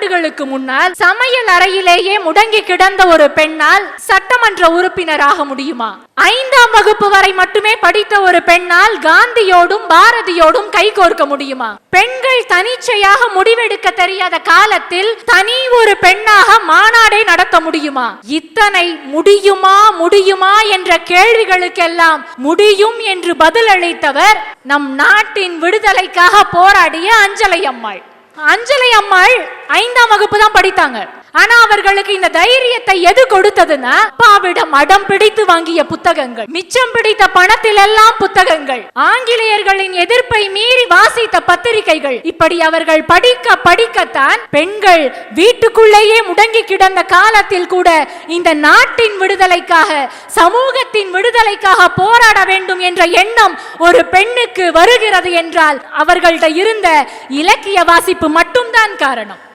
ஆண்டுகளுக்கு முன்னால் சமையல் அறையிலேயே முடங்கி கிடந்த ஒரு பெண்ணால் சட்டமன்ற உறுப்பினராக முடியுமா? ஐந்தாம் வகுப்பு வரை மட்டுமே படித்த ஒரு பெண்ணால் காந்தியோடும் பாரதியோடும் கைகோர்க்க முடியுமா? பெண்கள் தனிச்சையாக முடிவெடுக்க தெரியாத காலத்தில் தனி ஒரு பெண்ணாக மாநாடை நடத்த முடியுமா? இத்தனை முடியுமா முடியுமா என்ற கேள்விகளுக்கெல்லாம் முடியும் என்று பதிலளித்தவர் நம் நாட்டின் விடுதலைக்காக போராடிய அஞ்சலை அம்மாள். அஞ்சலை அம்மாள் ஐந்தாம் வகுப்பு தான் படித்தாங்க. ஆனா அவர்களுக்கு இந்த தைரியத்தை எது கொடுத்ததுன்னா அப்பாவிடம் அடம் பிடித்து வாங்கிய புத்தகங்கள். மிச்சம் பிடித்த பணத்தில் எல்லாம் புத்தகங்கள். ஆங்கிலேயர்களின் எதிர்ப்பை மீறி வாசித்த பத்திரிகைகள். இப்படி அவர்கள் படிக்க படிக்கத்தான் பெண்கள் வீட்டுக்குள்ளேயே முடங்கி கிடந்த காலத்தில் கூட இந்த நாட்டின் விடுதலைக்காக சமூகத்தின் விடுதலைக்காக போராட வேண்டும் என்ற எண்ணம் ஒரு பெண்ணுக்கு வருகிறது என்றால் அவர்கள்ட்ட இருந்த இலக்கிய வாசிப்பு மட்டும்தான் காரணம்.